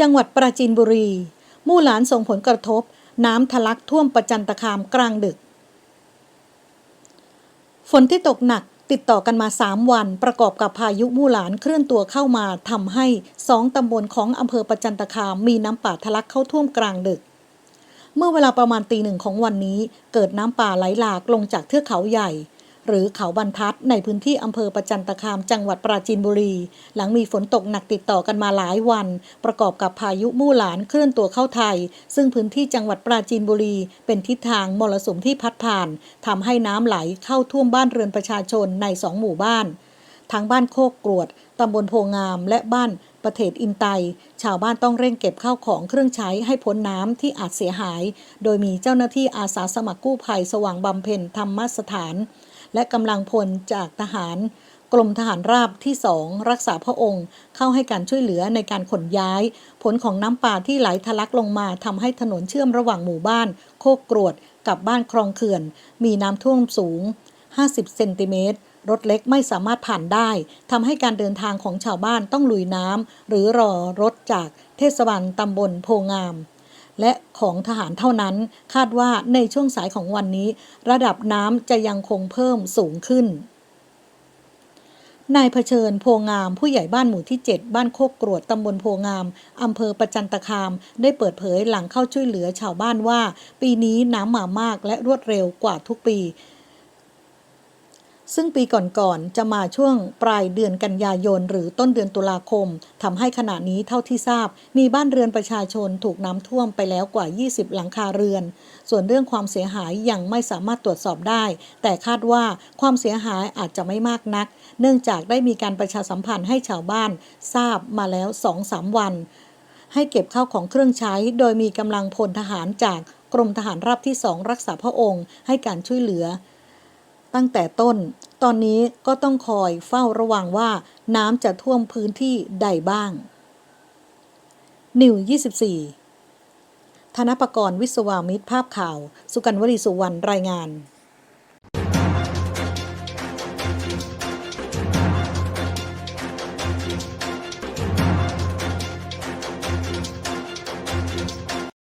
จังหวัดปราจีนบุรี มู่หลานส่งผลกระทบ น้ำทะลักท่วมประจันตคามกลางดึก ฝนที่ตกหนักติดต่อกันมา 3 วัน ประกอบกับพายุมู่หลานเคลื่อนตัวเข้ามาทำให้สองตำบลของอำเภอประจันตคามมีน้ำป่าทะลักเข้าท่วมกลางดึก เมื่อเวลาประมาณตีหนึ่งของวันนี้ เกิดน้ำป่าไหลหลากลงจากเทือกเขาใหญ่ หรือเขาบรรทัดในพื้นที่อำเภอประจันตคามจังหวัดปราจีนบุรี หลังมีฝนตกหนักติดต่อกันมาหลายวัน ประกอบกับพายุมู่หลานเคลื่อนตัวเข้าไทย ซึ่งพื้นที่จังหวัดปราจีนบุรี เป็นทิศทางมรสุมที่พัดผ่านทำให้น้ำไหลเข้าท่วมบ้านเรือนประชาชนในสองหมู่บ้านทั้งบ้านโคกกรวด ตำบลโพงาม และบ้านประเทศอินไต ชาวบ้านต้องเร่งเก็บข้าวของเครื่องใช้ให้พ้นน้ำที่อาจเสียหาย โดยมีเจ้าหน้าที่อาสาสมัครกู้ภัยสว่างบำเพ็ญธรรมสถาน และกำลังพลจากทหารกรมทหารราบที่สองรักษาพระองค์เข้าให้การช่วยเหลือในการขนย้าย ผลของน้ำป่าที่ไหลทะลักลงมาทำให้ถนนเชื่อมระหว่างหมู่บ้าน โคกกรวด กับบ้านคลองเขื่อน มีน้ำท่วมสูง 50 เซนติเมตรรถเล็กไม่สามารถผ่านได้ทำให้การเดินทางของชาวบ้านต้องลุยน้ำหรือรอรถจากเทศบาลตำบลโพงาม และของทหารเท่านั้น คาดว่าในช่วงสายของวันนี้ ระดับน้ำจะยังคงเพิ่มสูงขึ้นนายเผชิญโพงามผู้ใหญ่บ้านหมู่ที่ 7 บ้านโคกกรวดตำบลโพงามอำเภอประจันตคาม ได้เปิดเผยหลังเข้าช่วยเหลือชาวบ้านว่า ปีนี้น้ำมามากและรวดเร็วกว่าทุกปี ซึ่งปีก่อนๆจะมาช่วงปลายเดือนกันยายน หรือต้นเดือนตุลาคมทำให้ขณะนี้เท่าที่ทราบ มีบ้านเรือนประชาชนถูกน้ำท่วมไปแล้วกว่า 20 หลังคาเรือน ส่วนเรื่องความเสียหายยังไม่สามารถตรวจสอบได้ แต่คาดว่าความเสียหายอาจจะไม่มากนัก เนื่องจากได้มีการประชาสัมพันธ์ให้ชาวบ้านทราบมาแล้ว 2-3 วัน ให้เก็บข้าวของเครื่องใช้ โดยมีกำลังพลทหารจากกรมทหารราบที่สองรักษาพระองค์ให้การช่วยเหลือ ตั้งแต่ต้น ตอนนี้ก็ต้องคอยเฝ้าระวังว่าน้ำจะท่วมพื้นที่ใดบ้าง นิว 24 ธนปกรณ์วิศวามิตรภาพข่าว สุกันวลีสุวรรณรายงาน